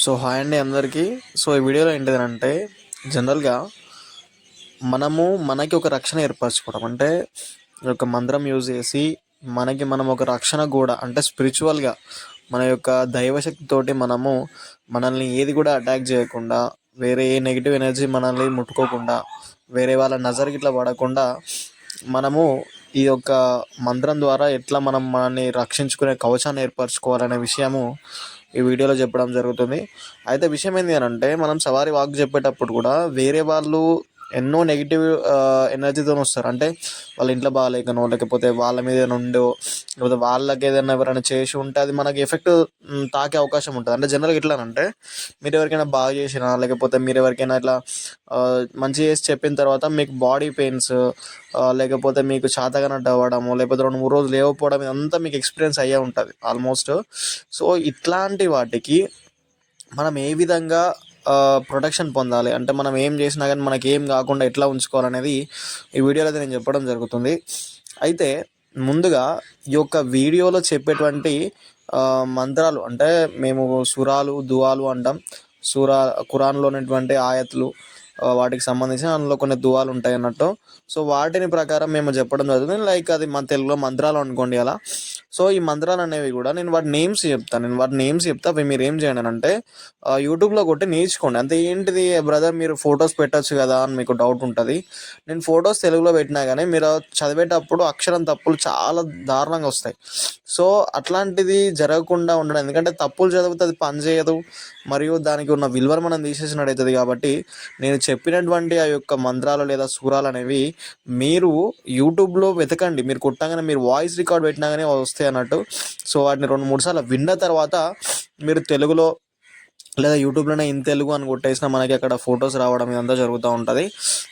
So hi అండి అందరికీ. So ఈ వీడియోలో ఏంటిదంటే జనరల్గా మనము మనకి ఒక రక్షణ ఏర్పరచుకోవడం. అంటే ఒక మంత్రం యూజ్ చేసి మనకి మనం ఒక రక్షణ కూడా అంటే స్పిరిచువల్గా మన యొక్క దైవశక్తితోటి మనము మనల్ని ఏది కూడా అటాక్ చేయకుండా వేరే ఏ నెగిటివ్ ఎనర్జీ మనల్ని ముట్టుకోకుండా వేరే వాళ్ళ నజర్కి ఇట్లా పడకుండా మనము ఈ యొక్క మంత్రం ద్వారా ఎట్లా మనం మనల్ని రక్షించుకునే కవచాన్ని ఏర్పరచుకోవాలనే విషయము ఈ వీడియోలో చెప్పడం జరుగుతుంది. అయితే విషయం ఏంటి అని అంటే మనం సవారి వాక్ చెప్పేటప్పుడు కూడా వేరే వాళ్ళు ఎన్నో నెగిటివ్ ఎనర్జీతో వస్తారు. అంటే వాళ్ళ ఇంట్లో బాగాలేకనో లేకపోతే వాళ్ళ మీద ఉండో లేకపోతే వాళ్ళకి ఏదైనా ఎవరైనా చేసి ఉంటే అది మనకి ఎఫెక్ట్ తాకే అవకాశం ఉంటుంది. అంటే జనరల్గా ఎట్లా అంటే మీరు ఎవరికైనా బాగా చేసినా లేకపోతే మీరు ఎవరికైనా ఇట్లా మంచి చేసి చెప్పిన తర్వాత మీకు బాడీ పెయిన్స్ లేకపోతే మీకు చేతగానట్టు అవ్వడము లేకపోతే రెండు మూడు రోజులు లేవపోవడం ఇదంతా మీకు ఎక్స్పీరియన్స్ అయ్యే ఉంటుంది ఆల్మోస్ట్ సో ఇట్లాంటి వాటికి మనం ఏ విధంగా ప్రొటెక్షన్ పొందాలి. అంటే మనం ఏం చేసినా కానీ మనకి ఏం కాకుండా ఎట్లా ఉంచుకోవాలనేది ఈ వీడియోలో అయితే నేను చెప్పడం జరుగుతుంది. అయితే ముందుగా ఈ యొక్క వీడియోలో చెప్పేటువంటి మంత్రాలు అంటే మేము సురాలు దువాలు అంటాం. సురా ఖురాన్లో ఉన్నటువంటి ఆయతులు వాటికి సంబంధించిన అందులో కొన్ని దువాలు ఉంటాయి అన్నట్టు. సో వాటిని ప్రకారం మేము చెప్పడం జరుగుతుంది. లైక్ అది మన తెలుగులో మంత్రాలు అనుకోండి అలా. సో ఈ మంత్రాలు అనేవి కూడా నేను వాటి నేమ్స్ చెప్తాను నేను వాటి నేమ్స్ చెప్తా అవి మీరు ఏం చేయండి అంటే యూట్యూబ్లో కొట్టి నేర్చుకోండి. అంతే ఏంటిది బ్రదర్ మీరు ఫొటోస్ పెట్టచ్చు కదా అని మీకు డౌట్ ఉంటుంది. నేను ఫొటోస్ తెలుగులో పెట్టినా కానీ మీరు చదివేటప్పుడు అక్షరం తప్పులు చాలా దారుణంగా వస్తాయి. సో అట్లాంటిది జరగకుండా ఉండడం ఎందుకంటే తప్పులు చదివితే అది పనిచేయదు మరియు దానికి ఉన్న విలువను మనం తీసేసినట్టు అవుతుంది కాబట్టి నేను చెప్పినటువంటి ఆ యొక్క మంత్రాలు లేదా సూరాలు అనేవి మీరు యూట్యూబ్లో వెతకండి. మీరు కొట్టగానే మీరు వాయిస్ రికార్డ్ పెట్టినా కానీ వస్తాయి అన్నట్టు. సో వాటిని రెండు మూడు సార్లు విన్న తర్వాత మీరు తెలుగులో లేదా యూట్యూబ్లోనే ఇన్ తెలుగు అని కొట్టేసినా మనకి అక్కడ ఫొటోస్ రావడం ఇదంతా జరుగుతూ ఉంటుంది.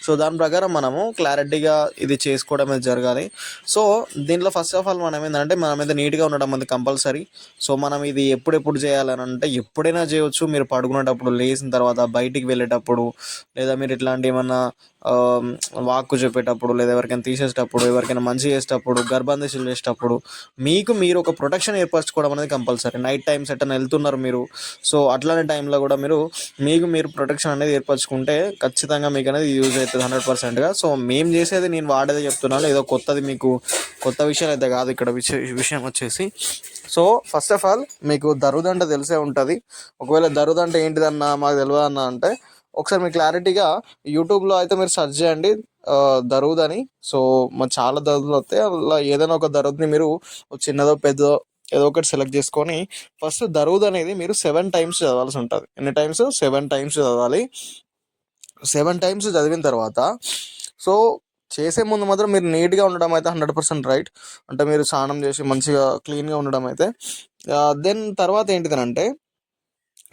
సో దాని ప్రకారం మనము క్లారిటీగా ఇది చేసుకోవడం అనేది జరగాలి. సో దీంట్లో ఫస్ట్ ఆఫ్ ఆల్ మనం ఏంటంటే మనం అయితే నీట్గా ఉండడం అనేది కంపల్సరీ. సో మనం ఇది ఎప్పుడెప్పుడు చేయాలని అంటే ఎప్పుడైనా చేయొచ్చు. మీరు పడుకునేటప్పుడు లేచిన తర్వాత బయటికి వెళ్ళేటప్పుడు లేదా మీరు ఇట్లాంటి ఏమన్నా వాక్కు చెప్పేటప్పుడు లేదా ఎవరికైనా తీసేసేటప్పుడు ఎవరికైనా మంచి చేసేటప్పుడు గర్భాంధశీలు చేసేటప్పుడు మీకు మీరు ఒక ప్రొటెక్షన్ ఏర్పరచుకోవడం అనేది కంపల్సరీ. నైట్ టైమ్స్ ఎట్టని వెళ్తున్నారు మీరు. సో అట్లానే టైంలో కూడా మీరు మీకు మీరు ప్రొటెక్షన్ అనేది ఏర్పరచుకుంటే ఖచ్చితంగా మీకు అనేది యూజ్ అవుతుంది హండ్రెడ్ పర్సెంట్గా సో మేము చేసేది నేను వాడేదే చెప్తున్నాను. ఏదో కొత్తది మీకు కొత్త విషయాలు అయితే కాదు ఇక్కడ విషయ విషయం వచ్చేసి. సో ఫస్ట్ ఆఫ్ ఆల్ మీకు దరుదంట తెలిసే ఉంటుంది. ఒకవేళ దరుదంట ఏంటిదన్నా మాకు తెలియదు అంటే ఒకసారి మీకు క్లారిటీగా యూట్యూబ్లో అయితే మీరు సెర్చ్ చేయండి. ఆ, అని సో మరి చాలా దరుదులు వస్తాయి. అలా ఏదైనా ఒక దరుద్ని మీరు చిన్నదో పెద్దదో ఏదో ఒకటి సెలెక్ట్ చేసుకొని ఫస్ట్ దరుద్ అనేది మీరు సెవెన్ టైమ్స్ చదవాల్సి ఉంటుంది. ఎన్ని టైమ్స్ సెవెన్ టైమ్స్ చదవాలి. సెవెన్ టైమ్స్ చదివిన తర్వాత సో చేసే ముందు మాత్రం మీరు నీట్గా ఉండడం అయితే హండ్రెడ్ పర్సెంట్ రైట్ అంటే మీరు స్నానం చేసి మంచిగా క్లీన్గా ఉండడం అయితే దెన్ తర్వాత ఏంటిదనంటే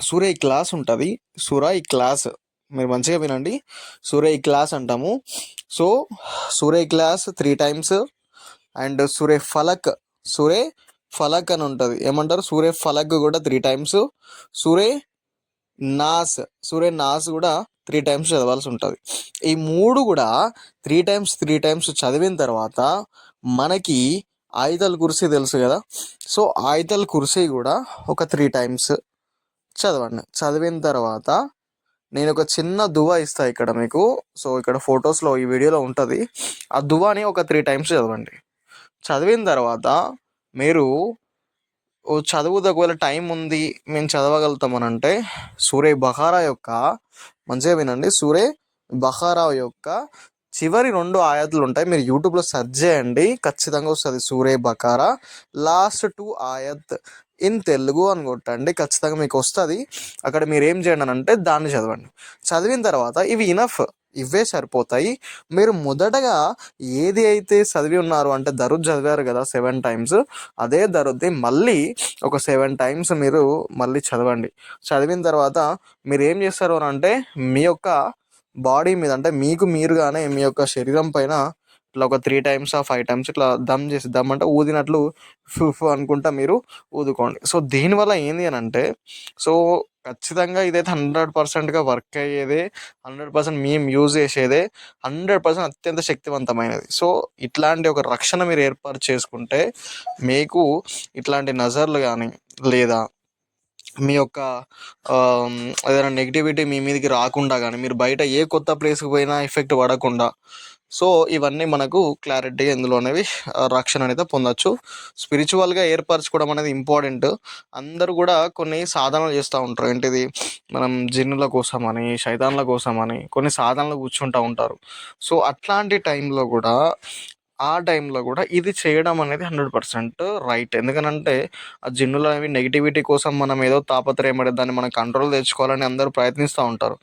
సూర్య క్లాస్ ఉంటుంది. సూర్య క్లాస్ మీరు మంచిగా వినండి. సూర్య క్లాస్ అంటాము. సో సూర్య క్లాస్ త్రీ టైమ్స్ అండ్ సూర్య ఫలక్ సూర్య ఫలక్ అని ఉంటుంది. ఏమంటారు? సూర్య ఫలక్ కూడా త్రీ టైమ్స్ సూర్య నాస్ సూర్య నాస్ కూడా త్రీ టైమ్స్ చదవాల్సి ఉంటుంది. ఈ మూడు కూడా త్రీ టైమ్స్ త్రీ టైమ్స్ చదివిన తర్వాత మనకి ఆయుధాల కుర్సీ తెలుసు కదా? సో ఆయుధాల కుర్సీ కూడా ఒక త్రీ టైమ్స్ చదవండి. చదివిన తర్వాత నేను ఒక చిన్న దువా ఇస్తా ఇక్కడ మీకు. సో ఇక్కడ ఫొటోస్లో ఈ వీడియోలో ఉంటుంది. ఆ దువాని ఒక త్రీ టైమ్స్ చదవండి. చదివిన తర్వాత మీరు చదువు ఒకవేళ టైం ఉంది మేము చదవగలుగుతామని అంటే సూరే బహారా యొక్క మంచిగా వినండి సూరే బహారా యొక్క చివరి రెండు ఆయాతులు ఉంటాయి. మీరు యూట్యూబ్లో సెర్చ్ చేయండి ఖచ్చితంగా వస్తుంది సూరే బకారా. లాస్ట్ టూ ఆయత్ ఇన్ తెలుగు అని కొట్టండి ఖచ్చితంగా మీకు వస్తుంది. అక్కడ మీరు ఏం చేయండి అని అంటే దాన్ని చదవండి. చదివిన తర్వాత ఇవి ఇనఫ్ ఇవే సరిపోతాయి. మీరు మొదటగా ఏది అయితే చదివి ఉన్నారు అంటే దరుద్ చదివారు కదా సెవెన్ టైమ్స్. అదే దరుద్ది మళ్ళీ ఒక సెవెన్ టైమ్స్ మీరు మళ్ళీ చదవండి. చదివిన తర్వాత మీరు ఏం చేస్తారు అని అంటే మీ యొక్క బాడీ మీద అంటే మీకు మీరుగానే మీ యొక్క శరీరం పైన ఇట్లా ఒక త్రీ టైమ్స్ ఆ ఫైవ్ టైమ్స్ ఇట్లా దమ్ చేసి దమ్ అంటే ఊదినట్లు ఫుఫ్ అనుకుంటా మీరు ఊదుకోండి. సో దీనివల్ల ఏంది అని అంటే సో ఖచ్చితంగా ఇదైతే హండ్రెడ్ పర్సెంట్గా వర్క్ అయ్యేదే హండ్రెడ్ పర్సెంట్ మేము యూజ్ చేసేదే హండ్రెడ్ పర్సెంట్ అత్యంత శక్తివంతమైనది. సో ఇట్లాంటి ఒక రక్షణ మీరు ఏర్పాటు చేసుకుంటే మీకు ఇట్లాంటి నజర్లు కానీ లేదా మీ యొక్క ఏదైనా నెగిటివిటీ మీ మీదకి రాకుండా కానీ మీరు బయట ఏ కొత్త ప్లేస్కి పోయినా ఎఫెక్ట్ పడకుండా సో ఇవన్నీ మనకు క్లారిటీగా ఇందులో అనేవి రక్షణ అనేది పొందొచ్చు. స్పిరిచువల్గా ఏర్పరచుకోవడం అనేది ఇంపార్టెంట్ అందరూ కూడా కొన్ని సాధనలు చేస్తూ ఉంటారు. ఏంటిది? మనం జిన్నుల కోసమని శైతాన్ల కోసమని కొన్ని సాధనలు కూర్చుంటూ ఉంటారు. సో అట్లాంటి టైంలో కూడా ఆ టైంలో కూడా ఇది చేయడం అనేది హండ్రెడ్ పర్సెంట్ రైట్. ఎందుకనంటే ఆ జిన్నులు అనేవి నెగిటివిటీ కోసం మనం ఏదో తాపత్రయపడే దాన్ని మనం కంట్రోల్ తెచ్చుకోవాలని అందరూ ప్రయత్నిస్తూ ఉంటారు.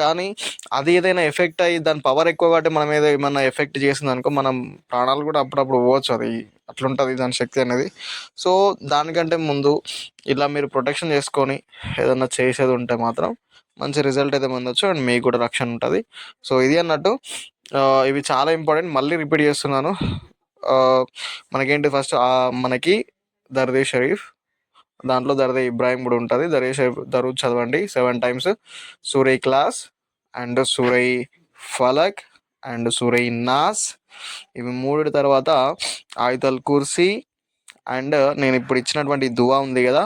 కానీ అది ఏదైనా ఎఫెక్ట్ అయ్యి దాని పవర్ ఎక్కువ కాబట్టి మనం ఏదో ఏమైనా ఎఫెక్ట్ చేసింది అనుకో మనం ప్రాణాలు కూడా అప్పుడప్పుడు పోవచ్చు. అది అట్లుంటుంది దాని శక్తి అనేది. సో దానికంటే ముందు ఇలా మీరు ప్రొటెక్షన్ చేసుకొని ఏదన్నా చేసేది ఉంటే మాత్రం మంచి రిజల్ట్ అయితే పొందొచ్చు. అండ్ మీకు కూడా రక్షణ ఉంటుంది. సో ఇది అన్నట్టు ఇవి చాలా ఇంపార్టెంట్. మళ్ళీ రిపీట్ చేస్తున్నాను. మనకేంటి ఫస్ట్ మనకి దర్దే షరీఫ్ దాంట్లో దర్దే ఇబ్రాహిం కూడా ఉంటుంది. దర్దే షరీఫ్ దరూద్ చదవండి. Seven times. సూరై క్లాస్ అండ్ సూరై ఫలక్ అండ్ సూరై నాస్. ఇవి మూడు తర్వాత ఆయుతల్ కుర్సీ అండ్ నేను ఇప్పుడు ఇచ్చినటువంటి దువా ఉంది కదా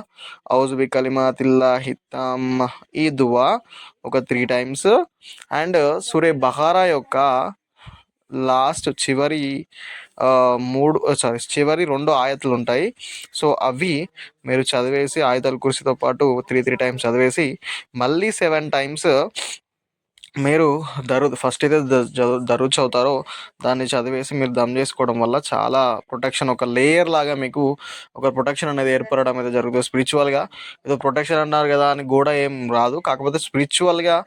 ఔజు బి కలిమాతిల్లా హితామ్ ఈ దువా ఒక త్రీ టైమ్స్ అండ్ సూర్య బహారా యొక్క లాస్ట్ చివరి మూడు సారీ చివరి రెండు ఆయతలు ఉంటాయి. సో అవి మీరు చదివేసి ఆయతల కురిసితో పాటు త్రీ త్రీ టైమ్స్ చదివేసి మళ్ళీ సెవెన్ టైమ్స్ మీరు దరు ఫస్ట్ అయితే ద- దరుద్ చదువుతారో దాన్ని చదివేసి మీరు దమ్ చేసుకోవడం వల్ల చాలా ప్రొటెక్షన్ ఒక లేయర్ లాగా మీకు ఒక ప్రొటెక్షన్ అనేది ఏర్పడడం అయితే జరుగుతుంది. స్పిరిచువల్గా ఏదో ప్రొటెక్షన్ అన్నారు కదా అని కూడా ఏం రాదు. కాకపోతే స్పిరిచువల్గా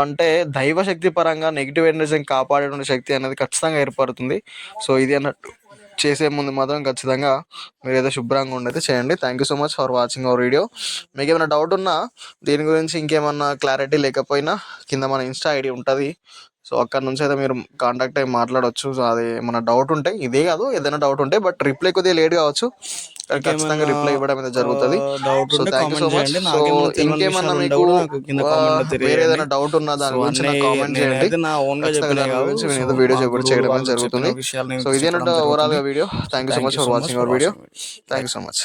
అంటే దైవశక్తి పరంగా నెగిటివ్ ఎనర్జీని కాపాడే శక్తి అనేది ఖచ్చితంగా ఏర్పడుతుంది. సో ఇది అన్నట్టు చేసే ముందు మాత్రం ఖచ్చితంగా మీరు ఏదో శుభ్రంగా ఉండైతే చేయండి. Thank you so much for watching our video మీకు ఏమైనా డౌట్ ఉన్నా దీని గురించి ఇంకేమన్నా క్లారిటీ లేకపోయినా కింద మన ఇన్స్టా ఐడి ఉంటుంది. సో అక్కడ నుంచి అయితే మీరు కాంటాక్ట్ అయ్యి మాట్లాడవచ్చు సో అది ఏమైనా డౌట్ ఉంటే ఇదే కాదు ఏదైనా డౌట్ ఉంటే బట్ రిప్లై కొద్దిగా లేట్ కావచ్చు. ఖచ్చితంగా రిప్లై ఇవ్వడం అయితే జరుగుతుంది. So thank you so much so ఇంకేమన్నా మీకు వేరే ఏదైనా డౌట్ ఉన్నా దాని గురించి నాకు కామెంట్ చేయండి. దాని గురించి నేను ఏదో వీడియో చెప్పడం గురువు చేయడం జరుగుతుంది. సో ఇది చెప్పడం ఓవరాల్గా video thank you so much for watching our video thank you so much